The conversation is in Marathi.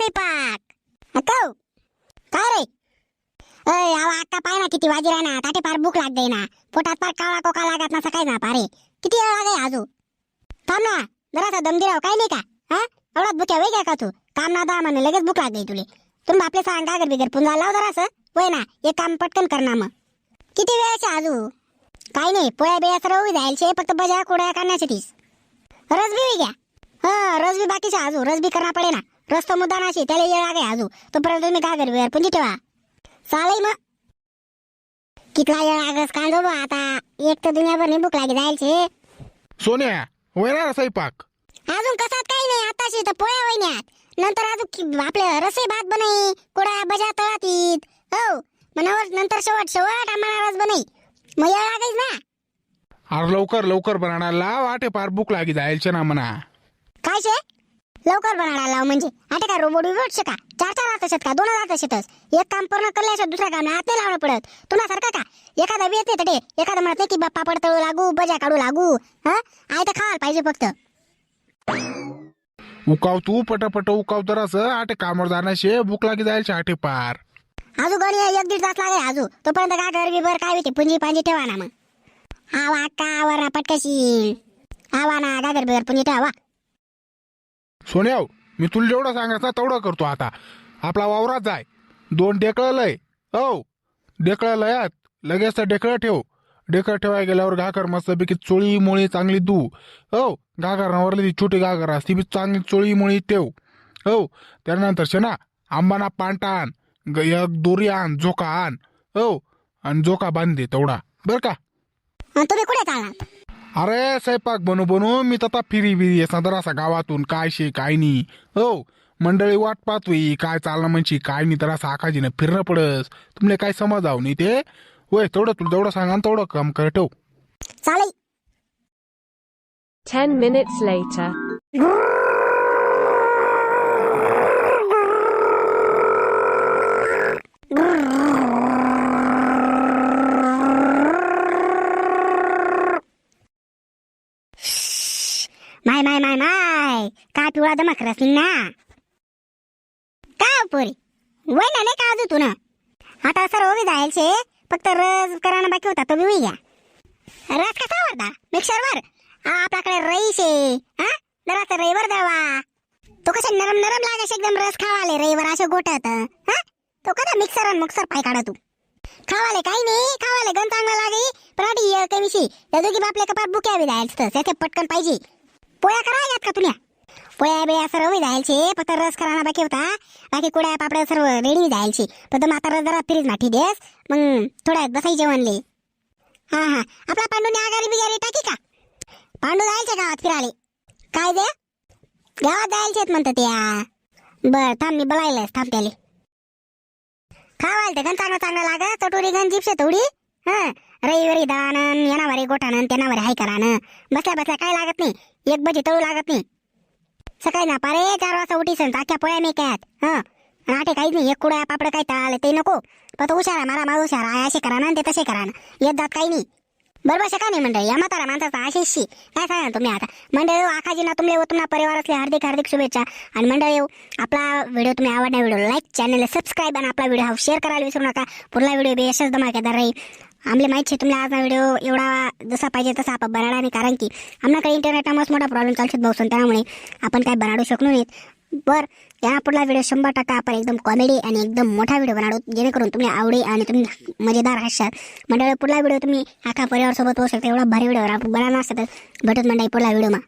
स्वयंपाक अकाऊ काय रे? अय आवा अक्का पाय ना किती वाजी ना ताटे पार भूक लागते ना. पोटात पार काळा कोका लागत ना सकाळी ना पारे. किती वेळ लागे आजू थांब ना. जरासा दम दिराव काय नाही का? हा? एवढा भुक्या वेगळ्या का तू? काम ना दहा म्हणे लगेच भूक लागली तुले. तुम्ही आपले सांग गागर बिगर पुन्हा लाव जरासं. वय ना? एक काम पटकन कर ना मग. किती वेळाचे आजू? काय नाही पोळ्या बिळ्या सर्व उभी जायचे फक्त बजा कोड्या करण्याचे तीस रस घ्या. हा रसबी बाकीच्या आजू. रसबी बी पडे ना रस तो मुद्दा नाशी त्याला येळ लागे आजू तोपर्यंत तुम्ही गागर बिगर पुंजी ठेवा. चालेल मग. कितला येळ लागस का बा आता एक तर दुनियाभर नाही भूक लागे जायचे. सोन्या वैरा स्वयंपाक. अजून कसात काही नाही आताशी तर पोळ्या वहिन्यात. नंतर अजून आपले रसे भात बनई कोडा बजा तळातीत. हो मनावर नंतर शेवट शेवट आम्हाला रस बनई. मग येळ लागायच ना. अरे लवकर लवकर बनायला लाव आटे पार भूक लागी जायचे ना म्हणा. काय शे? लवकर बनाडा लाव म्हणजे. आता काय रोबोट बिबोट शे का? चार चार राहत का? दोन राहत शेतस? एक काम पूर्ण करल्याशिवाय दुसऱ्या काम हात लावणं पडत. तुला सारखं का? एखादा बी येते तडे. एखादा म्हणते की बाप्पा पापड तळू लागू बजा काढू लागू. हा? आय तर खावायला पाहिजे फक्त. उकाव तू पटापट उकाव तर असं. आटे कामावर जाण्याशे भूक लागी जायचे आटे पार. आजू गणी एक दीड तास लागेल आजू. तोपर्यंत काय घर बिबर काय होते? पुंजी पांजी ठेवा ना मग. आवा का आवर ना पटकशी आवा ना गागर बिगर पुंजी ठेवा. सोन्याव मी तुला जेवढं सांगायचं तेवढं करतो आता. आपला वावरात जाय. दोन डेकळं लय. हो. डेकळं लयात लगेच तर डेकळं ठेव. डेकळं ठेवाय गेल्यावर घाकर मस्तपैकी चोळी मोळी चांगली दू. हो. घाकर नवरली ती छोटी घागर असती बी चांगली चोळी मोळी ठेव. हो. त्यानंतर शना आंबाना पांटा आण. ग- एक दोरी आण झोका आण. हो. आणि झोका बांध दे तेवढा. बरं का? आणि तुम्ही कुठे चालणार? अरे स्वयंपाक बनू बनू मी तथा फिरी बिरी सदर असा गावातून काय शे काय नाही हो मंडळी वाट पाहतोय. काय चालणं म्हणजे काय नाही तर असं आकाजीनं फिरणं पडस. तुमले काय समज आहो नाही ते? होय तेवढं तुला तेवढं सांगा तेवढं काम कर ठेव. चालेल. 10 minutes later. माय काय पिवळा दमक रसली ना? का पोरी? वय ना नाही का अजून तू ना आता सर्व उभी जायचे फक्त रस करायला बाकी होता तो बी घ्या. रस कसा वरदा मिक्सरवर हा आपल्याकडे रईस आहे हा जरा रईवर द्यावा तो कसा नरम नरम लागायचे एकदम रस खावाले रईवर असे गोटत हा तो कसा मिक्सर आणि मुक्सर पाय काढा तू. खावाले काही नाही खावाले गण चांगला लागे. पराठी कमीशी त्या दोघी बापले कपाट बुक्या बी जायचं त्याचे पटकन पाहिजे. पोळ्या करा यात का तुला पोया बिया सर्व जायचे. फक्त रस कराना बाकी होता. बाकी कुड्या पापड्या सर्व रेडी जायची. फक्त मग रस जरा फिरीज माठी देस. मग थोड्या बसाई बसायचे म्हणले हा हा. आपला पांडूने आगारी बिगारी टाकी का? पांडू जायचे गावात फिराले काय दे गावात जायचेत म्हणतात त्या. बर थांब मी बोलायलाच थांब त्याले. खावाल ते गण चांगलं चांगलं लागा चटोरी गण जिपशे थोडी हा. रविवारी दानन येणावारी गोठानं त्यानावारी हाय करानं बसल्या बसल्या काय लागत नाही. एक बजी तळू लागत नाही. सकाळी ना पारे चार वाजता उठीसन अख्ख्या पोळ्या मी काय आणि काहीच नाही एक कुड्या पापड काय तळाले ते नको. पण तो हुशार आहे मला माझा हुशार आहे असे करा ना आणि ते तसे करा ना. येत जात काही नाही. बरोबर शका नाही मंडळी या म्हातारा माणसाचा आशिषशी काय सांगा तुम्ही आता? मंडळी हो, आखाजी ना तुम्ही हो, तुम्हाला परिवारातले हार्दिक हार्दिक शुभेच्छा. आणि मंडळी हो, आपला व्हिडिओ तुम्ही आवडणार व्हिडिओ लाईक चॅनलला सबस्क्राईब आणि आपला व्हिडिओ हा शेअर करायला विसरू नका. पुढला व्हिडिओ बी यशच धमाकेदार राहील. आमले माहीत आहे तुम्हाला आज व्हिडिओ एवढा जसा पाहिजे तसा आपण बनवला नाही कारण की आमच्याकडे इंटरनेटचा मस्त मोठा प्रॉब्लेम चालत बसून त्यामुळे. आपण काय बनाडू शकलो नाहीत. बर या पुढला व्हिडिओ शंभर टक्का आपण एकदम कॉमेडी आणि एकदम मोठा व्हिडिओ बनाडू जेणेकरून तुम्ही आवडी आणि तुम्ही मजेदार हसाल मंडळी पुढला व्हिडिओ तुम्ही आखा परिवार सोबत होऊ शकता. एवढा भारी व्हिडिओ आपण बनवणार असतात भेटत मंडळी पुढला व्हिडिओ मा.